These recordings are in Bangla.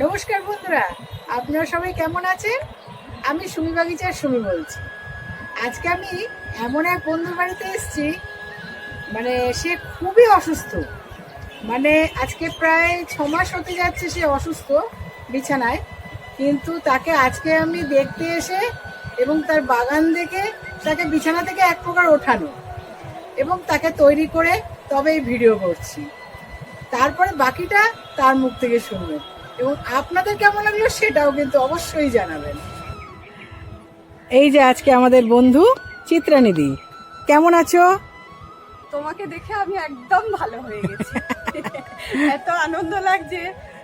নমস্কার বন্ধুরা, আপনারা সবাই কেমন আছেন? আমি সুমি বাগিচার সুমি বলছি। আজকে আমি এমন এক বন্ধুর বাড়িতে এসেছি মানে সে খুবই অসুস্থ। মানে আজকে প্রায় ছ মাস হতে যাচ্ছে সে অসুস্থ বিছানায়, কিন্তু তাকে আজকে আমি দেখতে এসে এবং তার বাগান দেখে তাকে বিছানা থেকে এক প্রকার ওঠানো এবং তাকে তৈরি করে তবেই ভিডিও করছি। তারপরে বাকিটা তার মুখ থেকে শুনবেন এবং আপনাদের কেমন লাগল সেটাও কিন্তু অবশ্যই জানাবেন। এই যে আজকে আমাদের বন্ধু চিত্রানিধি। কেমন আছো? তোমাকে দেখে আমি একদম ভালো হয়ে গেছি। এত আনন্দ লাগছে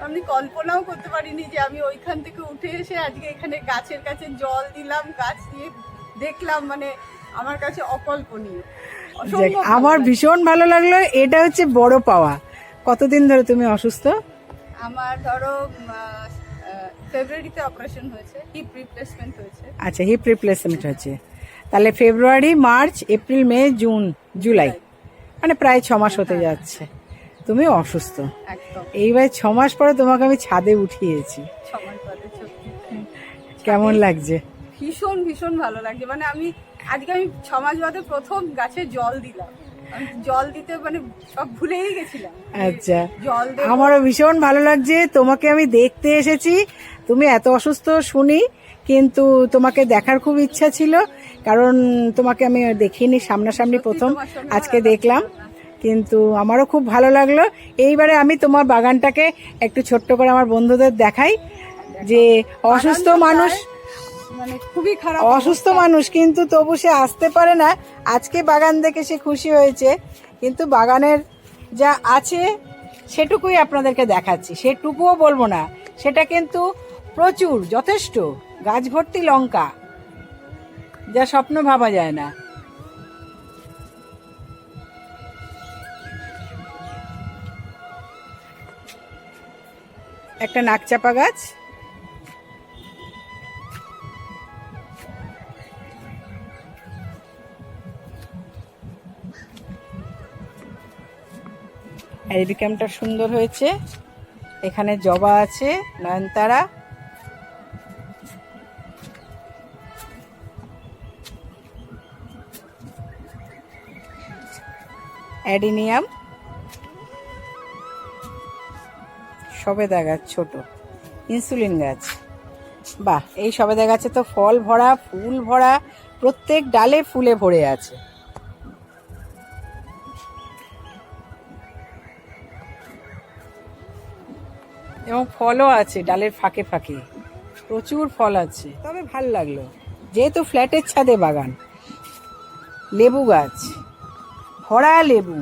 আমি কল্পনাও করতে পারিনি যে আমি ওইখান থেকে উঠে এসে আজকে এখানে গাছের কাছে জল দিলাম গাছ দিয়ে দেখলাম মানে আমার কাছে অকল্পনীয়। আমার ভীষণ ভালো লাগল এটা হচ্ছে বড় পাওয়া। কতদিন ধরে তুমি অসুস্থ? আমার ধরো ফেব্রুয়ারিতে অপারেশন হয়েছে হিপ রিপ্লেসমেন্ট হয়েছে। আচ্ছা হিপ রিপ্লেসমেন্ট হয়েছে। তাহলে ফেব্রুয়ারি মার্চ এপ্রিল মে জুন জুলাই মানে প্রায় ছ মাস হতে যাচ্ছে। তুমি অসুস্থ। একদম। এইবার ছ মাস পরে তোমাকে আমি ছাদে উঠিয়েছি। কেমন লাগছে? ভীষণ ভীষণ ভালো লাগছে। মানে আমি আজকে আমি ছ মাস বাদে প্রথম গাছে জল দিলাম। জল দিতে মানে সব ভুলেই গেছিলাম। আচ্ছা জল আমারও ভীষণ ভালো লাগছে তোমাকে আমি দেখতে এসেছি। তুমি এত অসুস্থ শুনি কিন্তু তোমাকে দেখার খুব ইচ্ছা ছিল কারণ তোমাকে আমি দেখিনি সামনাসামনি প্রথম আজকে দেখলাম। কিন্তু আমারও খুব ভালো লাগল। এইবারে আমি তোমার বাগানটাকে একটু ছোট্ট করে আমার বন্ধুদের দেখাই যে অসুস্থ মানুষ মানে খুবই খারাপ অসুস্থ মানুষ, কিন্তু তবু সে আসতে পারে না। আজকে বাগান দেখে সে খুশি হয়েছে। কিন্তু বাগানের যা আছে, সেটুকুই আপনাদেরকে দেখাচ্ছি। সেটুকুও বলব না। সেটা কিন্তু প্রচুর, যথেষ্ট। গাছ ভর্তি লঙ্কা। যা স্বপ্ন ভাবা যায় না। একটা নাকচাপা গাছ। অ্যারিবিকামটা সুন্দর হয়েছে। এখানে জবা আছে, নয়নতারা। অ্যাডিনিয়াম। সবেদা গাছ ছোট। ইনসুলিন গাছ। বাহ, এই সবেদা গাছে তো ফল ভরা, ফুল ভরা, প্রত্যেক ডালে ফুলে ভরে আছে। এবং ফলও আছে, ডালের ফাঁকে ফাঁকে। প্রচুর ফল আছে। তবে ভালো লাগল। যেহেতু ফ্ল্যাটের ছাদে বাগান, লেবু গাছ, ভরা লেবু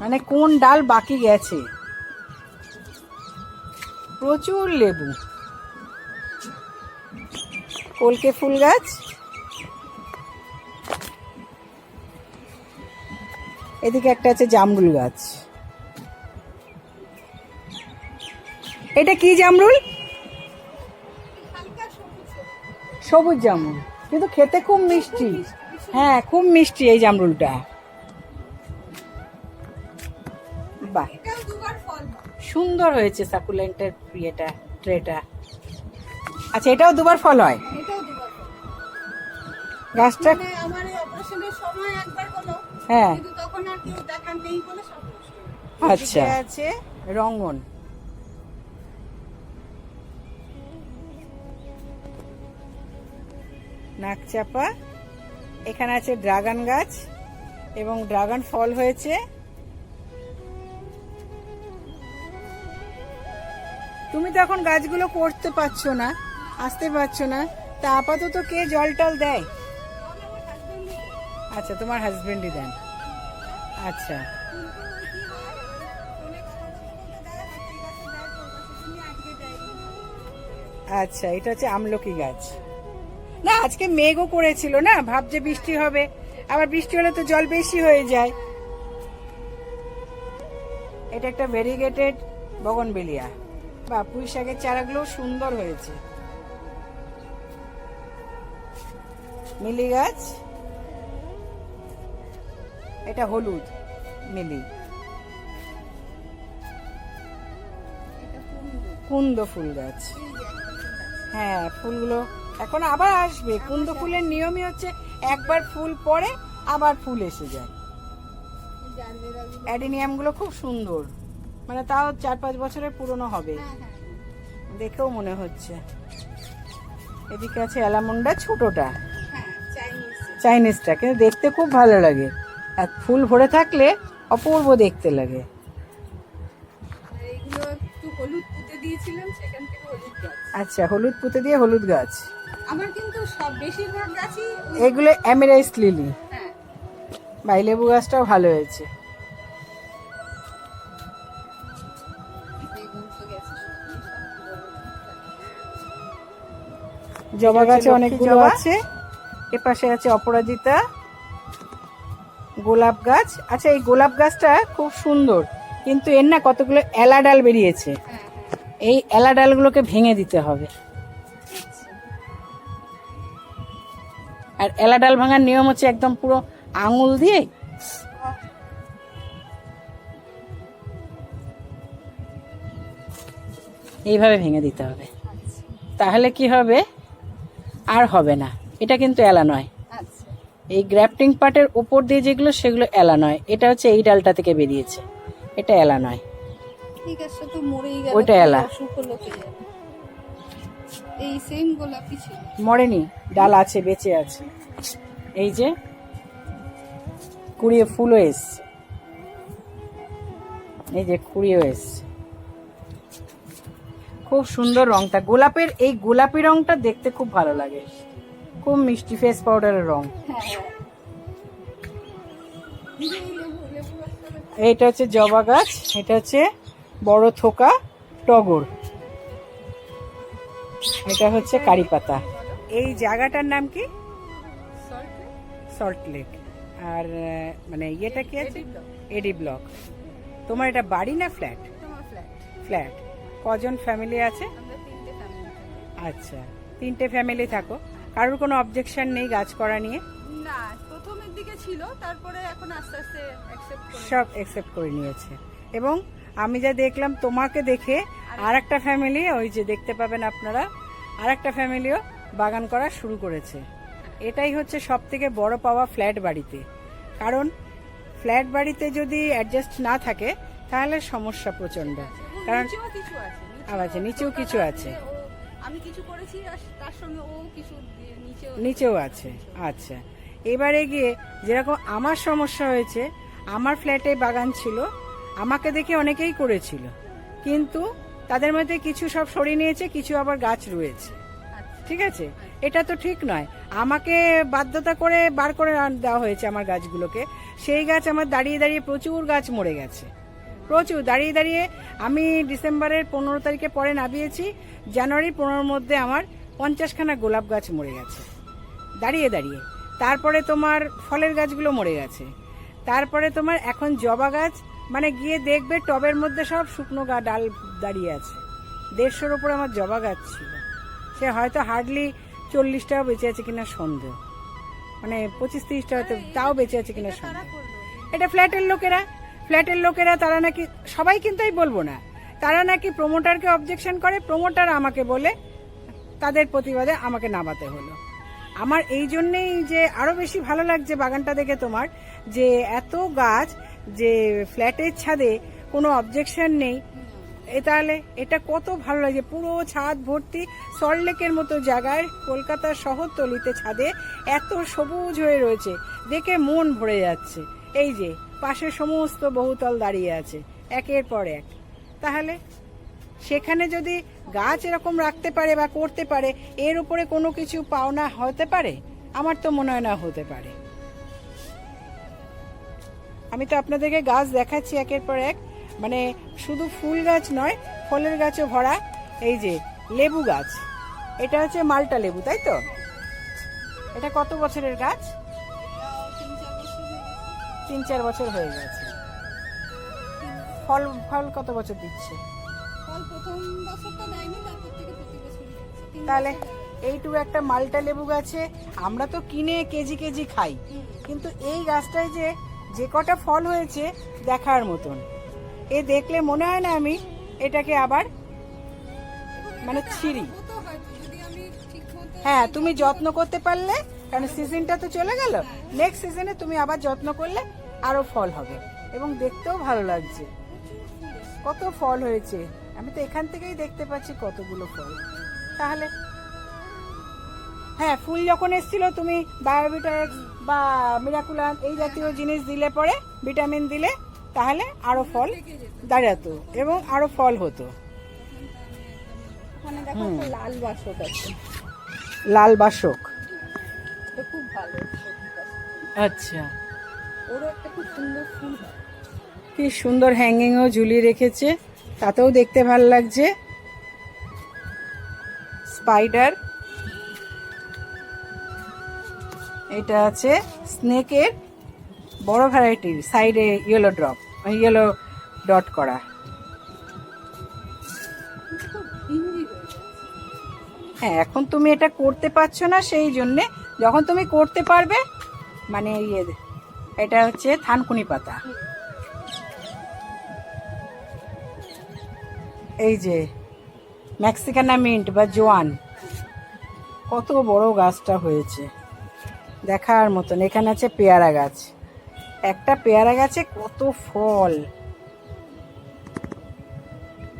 মানে কোন ডাল বাকি গেছে? প্রচুর লেবু। কলকে ফুল গাছ। এদিকে একটা আছে জামরুল গাছ। এটা কি জামরুল? সবুজ। জামরুল। কিন্তু খেতে খুব মিষ্টি। হ্যাঁ খুব মিষ্টি এই জামরুলটা। বাহ। সুন্দর হয়েছে সাকুলেন্টের ইয়েটা ট্রেটা। আচ্ছা এটাও দুবার ফল হয়? গাছটা মানে হ্যাঁ। আচ্ছা তখন আর নাকচাপা এখানে আছে ড্রাগন গাছ এবং ড্রাগন ফল হয়েছে। তুমি তো এখন গাছগুলো করতে পারছ না, আসতে পারছ না। তা আপাতত কে জল টল দেয়? আচ্ছা তোমার হাজবেন্ডই দেন। আচ্ছা। আচ্ছা এটা হচ্ছে আমলকি গাছ। না, আজকে মেঘও করেছিল না, ভাবছে বৃষ্টি হবে। আবার বৃষ্টি হলে তো জল বেশি হয়ে যায়। এটা একটা ভেরিগেটেড বগনবেলিয়া বা পুঁই শাকের চারাগুলো সুন্দর হয়েছে। মিলি গাছ। এটা হলুদ, মিলি। কুন্দ ফুল গাছ। যে। হ্যাঁ ফুলগুলো এখন আবার আসবে। কুন্দ ফুলের নিয়মই হচ্ছে একবার ফুল পরে আবার ফুল এসে যায়। অ্যাডিনিয়ামগুলো খুব সুন্দর। মানে তাও চার পাঁচ বছরের পুরনো হবে। হ্যাঁ, হ্যাঁ। দেখেও মনে হচ্ছে। এদিকে আছে অ্যালামুন্ডা ছোটটা। হ্যাঁ, চাইনিজ। চাইনিজটা কিন্তু দেখতে খুব ভালো লাগে। আর ফুল ভরে থাকলে অপূর্ব দেখতে লাগে। আচ্ছা হলুদ পুঁতে দিয়ে হলুদ গাছ। কিন্তু সব বেশিরভাগ গাছই এগুলো অ্যামেরাইস লিলি হ্যাঁ। বাই লেবু গাছটাও ভালো হয়েছে। জবা গাছে অনেকগুলো। আছে। এপাশে আছে অপরাজিতা। গোলাপ গাছ। আচ্ছা এই গোলাপ গাছটা খুব সুন্দর। কিন্তু এর না কতগুলো এলা ডাল বেরিয়েছে। হ্যাঁ হ্যাঁ। এই এলা ডালগুলোকে ভেঙে দিতে হবে। আর এলা ডাল ভাঙার নিয়ম হচ্ছে একদম পুরো আঙুল দিয়ে এইভাবে ভেঙে দিতে হবে। তাহলে কি হবে? আর হবে না। এটা কিন্তু এলা নয়। আচ্ছা এই গ্রাফটিং পার্টের উপর দিয়ে যেগুলো সেগুলো এলা নয়। এটা হচ্ছে এই ডালটা থেকে বেরিয়েছে। এটা এলা নয়। ওইটা এলা। মরেনি। ডাল আছে বেঁচে আছে। এই যে, কুড়িয়ে ফুলও এসছে। এই যে কুড়িয়েও এসছে। খুব সুন্দর রংটা। গোলাপের, এই গোলাপি রংটা দেখতে খুব ভালো লাগে। খুব মিষ্টি ফেস পাউডারের রং। এইটা হচ্ছে জবা গাছ, এটা হচ্ছে বড় থোকা টগর। এটা হচ্ছে কারি পাতা। এই জায়গাটার নাম কি? সল্ট লেক আর মানে ইয়েটা কি আছে? AD block. তোমার এটা বাড়ি না ফ্ল্যাট ফ্ল্যাট কজন ফ্যামিলি আছে। আচ্ছা তিনটে ফ্যামিলি থাকো। কারোর কোনো অবজেকশন নেই গাছ করা নিয়ে? না প্রথমের দিকে ছিল তারপরে এখন আস্তে আস্তে অ্যাকসেপ্ট সব একসেপ্ট করে নিয়েছে। এবং আমি যা দেখলাম তোমাকে দেখে আর একটা ফ্যামিলি ওই যে দেখতে পাবেন আপনারা আর একটা ফ্যামিলিও বাগান করা শুরু করেছে। এটাই হচ্ছে সব থেকে বড় পাওয়া ফ্ল্যাট বাড়িতে। কারণ ফ্ল্যাট বাড়িতে যদি অ্যাডজাস্ট না থাকে তাহলে সমস্যা প্রচণ্ড কারণ নিচেও কিছু আছে আচ্ছা, নিচেও কিছু আছে। আমি কিছু করেছি তার সঙ্গে ও কিছু নিচেও নিচেও আছে আচ্ছা। এবারে গিয়ে যেরকম আমার সমস্যা হয়েছে আমার ফ্ল্যাটে বাগান ছিল আমাকে দেখে অনেকেই করেছিল। কিন্তু তাদের মধ্যে কিছু সব সরিয়ে নিয়েছে কিছু আবার গাছ রয়েছে। আচ্ছা। ঠিক আছে? এটা তো ঠিক নয়। আমাকে বাধ্যতা করে বার করে দেওয়া হয়েছে আমার গাছগুলোকে। সেই গাছ আমার দাঁড়িয়ে দাঁড়িয়ে প্রচুর গাছ মরে গেছে। প্রচুর, দাঁড়িয়ে দাঁড়িয়ে আমি ডিসেম্বরের পনেরো তারিখে পরে নামিয়েছি জানুয়ারি পনেরোর মধ্যে আমার পঞ্চাশখানা গোলাপ গাছ মরে গেছে। দাঁড়িয়ে দাঁড়িয়ে। তারপরে তোমার ফলের গাছগুলো মরে গেছে। তারপরে তোমার এখন জবা গাছ মানে গিয়ে দেখবে টবের মধ্যে সব শুকনো গা, ডাল দাঁড়িয়ে আছে। দেড়শোর উপর আমার জবা গাছ ছিল। সে হয়তো হার্ডলি চল্লিশটাও বেঁচে আছে কিনা সন্দেহ। মানে পঁচিশ তিরিশটা হয়তো তাও বেঁচে আছে কিনা সন্দেহ। এটা ফ্ল্যাটের লোকেরা। ফ্ল্যাটের লোকেরা তারা নাকি সবাই কিন্তু আমি বলব না। তারা নাকি প্রমোটারকে অবজেকশন করে প্রমোটার আমাকে বলে তাদের প্রতিবাদে আমাকে নামাতে হলো। আমার এই জন্যেই যে আরও বেশি ভালো লাগছে বাগানটা দেখে তোমার যে এত গাছ যে ফ্ল্যাটের ছাদে কোনো অবজেকশন নেই। এ তাহলে এটা কত ভালো লাগে, পুরো ছাদ ভর্তি সল্টলেকের মতো জায়গায় কলকাতার শহরতলিতে ছাদে এত সবুজ হয়ে রয়েছে, দেখে মন ভরে যাচ্ছে। এই যে, পাশে সমস্ত বহুতল দাঁড়িয়ে আছে, একের পর এক। তাহলে সেখানে যদি গাছ এরকম রাখতে পারে বা করতে পারে, এর উপরে কোনো কিছু পাওনা হতে পারে? আমার তো মনে হয় না হতে পারে। আমি তো আপনাদেরকে গাছ দেখাচ্ছি একের পর এক। মানে শুধু ফুল গাছ নয় ফলের গাছও ভরা। এই যে লেবু গাছ। এটা হচ্ছে মালটা লেবু তাই তো? এটা কত বছরের গাছ? তিন চার বছর হয়ে গেছে। ফল ফল কত বছর দিচ্ছে? তাহলে এইটুকু একটা মালটা লেবু গাছে আমরা তো কিনে কেজি কেজি খাই। কিন্তু এই গাছটায় যে যে কটা ফল হয়েছে দেখার মতন। এ দেখলে মনে হয় না আমি এটাকে আবার মানে ছিঁড়ি। হ্যাঁ তুমি যত্ন করতে পারলে, কারণ সিজনটা তো চলে গেল। নেক্সট সিজনে তুমি আবার যত্ন করলে আরও ফল হবে। এবং দেখতেও ভালো লাগছে। কত ফল হয়েছে। আমি তো এখান থেকেই দেখতে পাচ্ছি কতগুলো ফল। তাহলে হ্যাঁ ফুল যখন এসেছিল, তুমি বায়োভিটাক্স বা মিরাকুলাম এই জাতীয় জিনিস দিলে পরে ভিটামিন দিলে তাহলে আরও ফল দাঁড়াতো এবং আরও ফল হতো। লাল বাসক আছে। লাল বাসক। খুব ভালো। আচ্ছা। ওরও একটা খুব সুন্দর ফুল হয়। কি সুন্দর হ্যাঙ্গিংও ঝুলিয়ে রেখেছে। তাতেও দেখতে ভালো লাগছে। স্পাইডার এটা আছে স্নেকের বড় ভ্যারাইটির সাইডে ইয়েলো ড্রপ ইয়েলো ডট করা। হ্যাঁ এখন তুমি এটা করতে পারছ না সেই জন্যে। যখন তুমি করতে পারবে মানে ইয়ে এটা হচ্ছে থানকুনি পাতা। এই যে ম্যাক্সিকানা মিন্ট বা জোয়ান, কত বড় গাছটা হয়েছে। দেখার মতন, এখানে আছে পেয়ারা গাছ। একটা পেয়ারা গাছে কত ফল?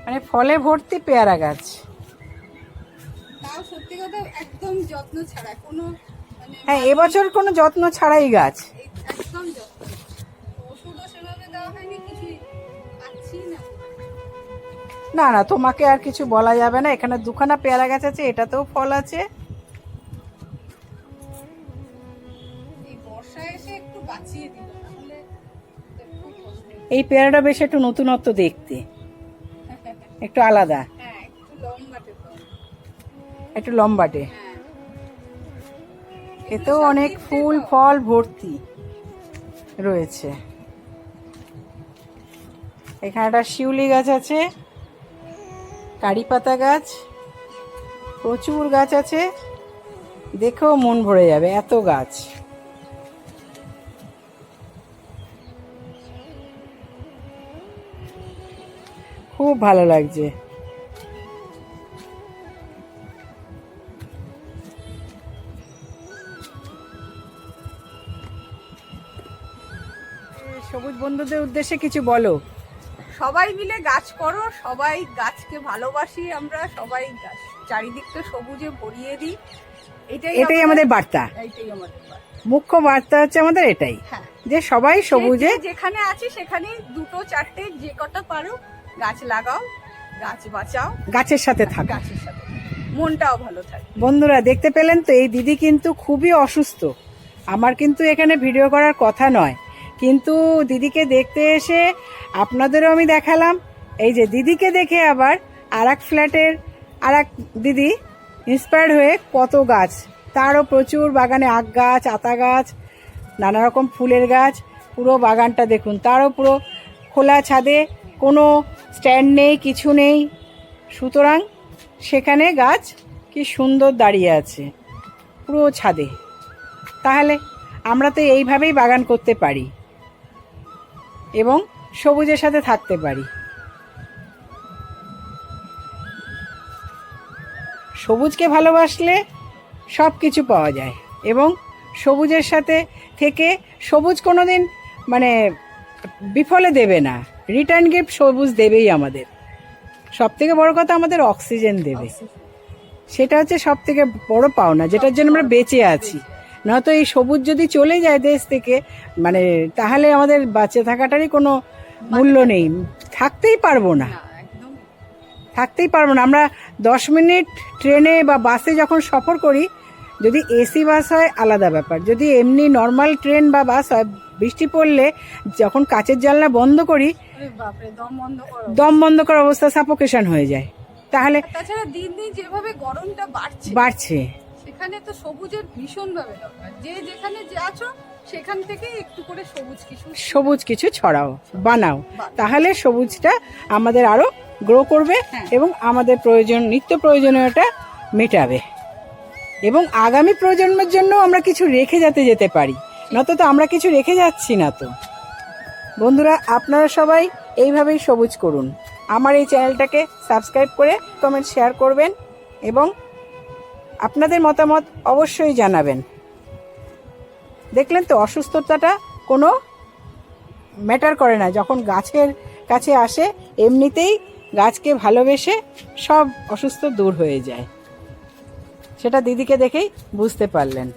মানে ফলে ভর্তি পেয়ারা গাছ। তাও সত্যি কথা একদম যত্ন ছাড়া কোনো মানে হ্যাঁ এবছর কোনো যত্ন ছাড়াই গাছ। একদম যত্ন ওষুধও সেভাবে দেওয়া হয়নি কিছুই পাচ্ছি না। না না তোমাকে আর কিছু বলা যাবে না। এখানে দুখানা পেয়ারা গাছ আছে এটাতেও ফল আছে। এই পেয়ারাটা বেশ একটু নতুনত্ব দেখতে। একটু আলাদা। হ্যাঁ একটু লম্বাটে হ্যাঁ। এতেও অনেক ফুল ফল ভর্তি রয়েছে। এখানে একটা শিউলি গাছ আছে কারি পাতা গাছ প্রচুর গাছ আছে। দেখেও মন ভরে যাবে এত গাছ। খুব ভালো লাগছে। সবুজ বন্ধুদের উদ্দেশ্যে কিছু বলো। সবাই মিলে গাছ করো সবাই গাছকে ভালোবাসি আমরা সবাই গাছ চারিদিকটা সবুজে ভরিয়ে দিই। এটাই এটাই আমাদের বার্তা। এইটাই আমাদের বার্তা। মুখ্য বার্তা হচ্ছে আমাদের এটাই হ্যাঁ। যে সবাই সবুজে যেখানে আছে সেখানে দুটো চারটে যে কটা পারো গাছ লাগাও গাছ বাঁচাও গাছের সাথে থাকা। গাছের সাথে মনটাও ভালো থাকে। বন্ধুরা দেখতে পেলেন তো এই দিদি কিন্তু খুবই অসুস্থ। আমার কিন্তু এখানে ভিডিও করার কথা নয়। কিন্তু দিদিকে দেখতে এসে আপনাদেরও আমি দেখালাম। এই যে দিদিকে দেখে আবার আর এক ফ্ল্যাটের আর এক দিদি ইন্সপায়ার্ড হয়ে কত গাছ। তারও প্রচুর বাগানে আখ গাছ আতা গাছ নানা রকম ফুলের গাছ পুরো বাগানটা দেখুন। তারও পুরো খোলা ছাদে কোনো স্ট্যান্ড নেই, কিছু নেই। সুতরাং সেখানে গাছ কি সুন্দর দাঁড়িয়ে আছে, পুরো ছাদে। তাহলে আমরা তো এইভাবেই বাগান করতে পারি এবং সবুজের সাথে থাকতে পারি। সবুজকে ভালোবাসলে সব কিছু পাওয়া যায় এবং সবুজের সাথে থেকে সবুজ কোনো দিন মানে বিফলে দেবে না। রিটার্ন গিফট সবুজ দেবেই আমাদের। সব থেকে বড় কথা আমাদের অক্সিজেন দেবে। সেটা হচ্ছে সব থেকে বড় পাওনা যেটার জন্য আমরা বেঁচে আছি। নয়তো এই সবুজ যদি চলে যায় দেশ থেকে মানে তাহলে আমাদের বাঁচে থাকাটারই কোনো মূল্য নেই। থাকতেই পারব না। না থাকতেই পারব না। আমরা দশ মিনিট ট্রেনে বা বাসে যখন সফর করি যদি এসি বাস হয় আলাদা ব্যাপার। যদি এমনি নর্মাল ট্রেন বা বাস হয় বৃষ্টি পড়লে যখন কাচের জানলা বন্ধ করি দম বন্ধ দম বন্ধ করার অবস্থা সাপোকেশন হয়ে যায়। তাহলে তাছাড়া দিন দিন যেভাবে গরমটা বাড়ছে বাড়ছে। সেখানে তো সবুজের ভীষণ ভাবে দরকার। যে যেখানে যে আছো সেখান থেকে একটু করে সবুজ কিছু। সবুজ কিছু ছড়াও বানাও। তাহলে সবুজটা আমাদের আরও গ্রো করবে হ্যাঁ। এবং আমাদের প্রয়োজন নিত্য প্রয়োজনীয়তা মেটাবে। এবং আগামী প্রজন্মের জন্য আমরা কিছু রেখে যেতে যেতে পারি। নয়তো তো আমরা কিছু রেখে যাচ্ছি না তো। বন্ধুরা, আপনারা সবাই এইভাবেই সবুজ করুন। আমার এই চ্যানেলটাকে সাবস্ক্রাইব করে কমেন্ট শেয়ার করবেন এবং আপনাদের মতামত অবশ্যই জানাবেন। দেখলেন তো, অসুস্থতাটা কোনো ম্যাটার করে না। যখন গাছের কাছে আসে, এমনিতেই গাছকে ভালোবেসে সব অসুস্থ দূর হয়ে যায়। সেটা দিদিকে দেখেই বুঝতে পারলেন।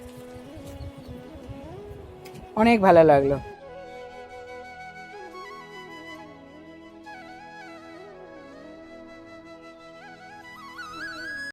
অনেক ভালো লাগল।